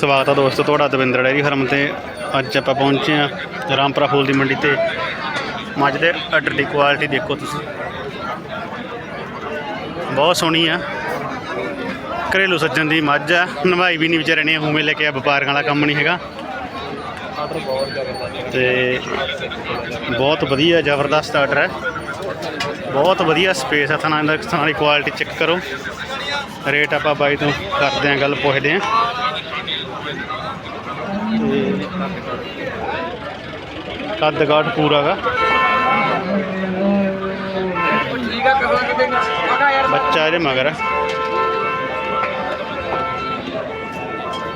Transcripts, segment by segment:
ਸਵਾਗਤ ਹੈ ਦੋਸਤੋ, ਤੁਹਾਡਾ ਦਵਿੰਦਰ ਡੈਰੀ ਫਾਰਮ ਤੇ। ਅੱਜ ਆਪਾਂ ਪਹੁੰਚੇ ਆ ਰਾਮਪੁਰਾ ਫੂਲ ਦੀ ਮੰਡੀ ਤੇ। ਮੱਝ ਦੇ ਆਰਡਰ ਦੀ ਕੁਆਲਿਟੀ ਦੇਖੋ ਤੁਸੀਂ। ਬਹੁਤ ਸੋਹਣੀ ਆ। ਘਰੇਲੂ ਸੱਜਣ ਦੀ ਮੱਝ ਆ। ਨਵਾਈ ਵੀ ਨਹੀਂ ਵਿਚਾਰੇ ਨੇ ਉਵੇਂ ਲੈ ਕੇ ਆ ਵਪਾਰੀਆਂ ਵਾਲਾ ਕੰਮ ਨਹੀਂ ਹੈਗਾ। ਤੇ ਬਹੁਤ ਵਧੀਆ ਜ਼ਬਰਦਸਤ ਆਰਡਰ ਹੈ ਬਹੁਤ ਵਧੀਆ ਸਪੇਸ ਹੈ ਥਾਣਾ ਦਾ ਥਾਣਾ ਦੀ ਕੁਆਲਿਟੀ ਚੈੱਕ ਕਰੋ। ਰੇਟ ਆਪਾਂ ਬਾਈ ਤੋਂ ਕਰਦੇ ਆਂ ਗੱਲ ਪੁੱਛਦੇ ਆਂ ਤੇ ਕੱਦ ਕਾਠ ਪੂਰਾ ਗਾ। ਬੱਚਾ ਇਹਦੇ ਮਗਰ ਹੈ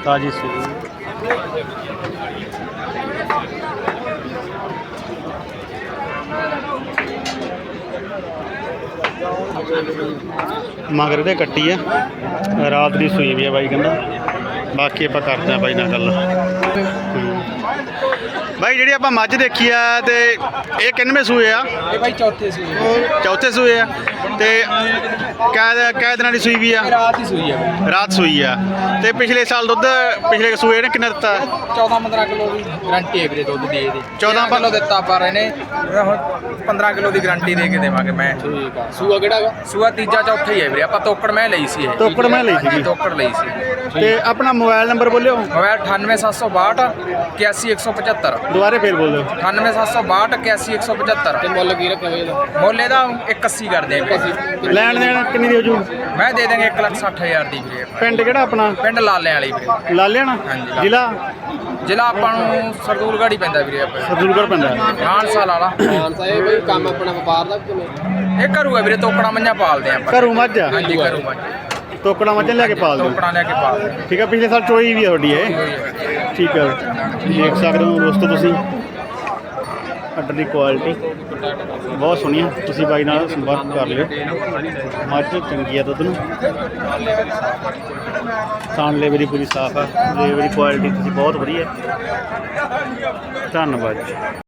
ਤਾਜੀ ਸੂਈ। ਮਗਰ ਦੇ ਕੱਟੀ ਆ। ਰਾਤ ਦੀ ਸੂਈ ਵੀ ਆ ਬਾਈ ਕਹਿੰਦਾ। ਬਾਕੀ ਆਪਾਂ ਕਰਦੇ ਆ ਬਾਈ ਨਾਲ ਗੱਲ। ਬਾਈ ਜਿਹੜੀ ਆਪਾਂ ਮੱਝ ਦੇਖੀ ਆ ਤੇ ਇਹ ਕਿੰਨਵੇਂ ਸੂਏ ਆ? ਇਹ ਭਾਈ ਚੌਥੇ ਸੂਈ ਚੌਥੇ ਸੂਏ ਆ। ਤੇ ਕੈ ਕੈ ਦਿਨਾਂ ਦੀ ਸੂਈ ਵੀ ਆ? ਰਾਤ ਹੀ ਸੂਈ ਹੈ ਰਾਤ ਸੂਈ ਆ। ਤੇ ਪਿਛਲੇ ਸਾਲ ਦੁੱਧ ਪਿਛਲੇ ਸੂਏ ਨੇ ਕਿੰਨਾ ਦਿੱਤਾ? 14 15 ਕਿਲੋ ਦੀ ਗਾਰੰਟੀ ਹੈ ਵੀਰੇ ਦੁੱਧ ਦੀ ਇਹਦੀ। 14 ਕਿਲੋ ਦਿੱਤਾ ਪਰ ਇਹਨੇ ਹੁਣ 15 ਕਿਲੋ ਦੀ ਗਾਰੰਟੀ ਦੇ ਕੇ ਦੇਵਾਂਗੇ ਮੈਂ। ਠੀਕ ਆ। ਸੂਆ ਸੂਆ ਤੀਜਾ ਚੌਥਾ ਹੀ ਹੈ ਵੀਰੇ। ਆਪਾਂ ਤੋਕੜ ਮੈਂ ਲਈ ਸੀ ਇਹ। ਤੋਕੜ ਮੈਂ ਲਈ ਸੀਗੀ। ਤੋਕੜ ਲਈ ਸੀ। ਤੇ ਆਪਣਾ ਮੋਬਾਈਲ ਨੰਬਰ ਬੋਲਿਓ। ਮੋਬਾਈਲ 98762 81175 ਦੁਬਾਰੇ ਫੇਰ ਬੋਲਿਓ 98762 81175 ਤੇ ਮੁੱਲ ਕੀ ਰੱਖਿਆ ਇਹਦਾ ਮੁੱਲ ਇਹਦਾ 81 ਕਰਦੇ ਆ ਵੀਰੇ। ਲੈਣ ਦੇਣ ਕਿੰਨੀ ਦੀ ਹੋ ਜੂ? ਮੈਂ ਦੇ ਦਾਂਗੇ 160000 ਦੀ ਵੀਰੇ ਪਿੰਡ ਕਿਹੜਾ ਆਪਣਾ? ਪਿੰਡ ਲਾਲੇ ਵਾਲੀ ਵੀਰੇ। ਜ਼ਿਲ੍ਹਾ? ਜ਼ਿਲ੍ਹਾ ਆਪਾਂ ਨੂੰ ਸਰਦੂਲਗੜ੍ਹ ਹੀ ਪੈਂਦਾ ਵੀਰੇ ਆਪਾਂ। ਸਰਦੂਲਗੜ੍ਹ ਪੈਂਦਾ। ਮਾਨਸਾ ਵਾਲਾ ਮਾਨਸਾ ਇਹ ਬਈ ਕੰਮ ਆਪਣਾ ਵਪਾਰ ਦਾ ਕਿਵੇਂ ਇਹ ਘਰੂ ਹੈ ਵੀਰੇ ਤੋਕੜਾ ਮੰਝਾਂ ਪਾਲਦੇ ਆ ਆਪਾਂ। ਘਰੋਂ ਮੱਝ ਆ? ਹਾਂਜੀ ਘਰੂ ਮੱਝ। ਤੋਕੜਾ ਮੱਝ ਲੈ ਕੇ ਪਾਲ ਦਿਓ। ਤੋਕੜਾ ਲੈ ਕੇ ਪਾਲਦੇ ਠੀਕ ਆ ਪਿਛਲੇ ਸਾਲ ਚੋਈ ਵੀ ਆ ਤੁਹਾਡੀ ਇਹ। ਠੀਕ ਆ। ਦੇਖ ਸਕਦੇ ਹੋ ਦੋਸਤੋ ਤੁਸੀਂ। ਅੱਡਰ ਦੀ ਕੁਆਲਿਟੀ ਬਹੁਤ ਸੋਹਣੀ ਆ। ਤੁਸੀਂ ਬਾਈ ਨਾਲ ਸੰਪਰਕ ਕਰ ਲਿਓ। ਮੱਝ ਚੰਗੀ ਆ ਦੁੱਧ ਨੂੰ। ਸਾਨ ਲੇਵਰੀ ਪੂਰੀ ਸਾਫ਼ ਆ। ਲੇਵਰੀ ਕੁਆਲਿਟੀ ਤੁਸੀਂ ਬਹੁਤ ਵਧੀਆ। ਧੰਨਵਾਦ ਜੀ।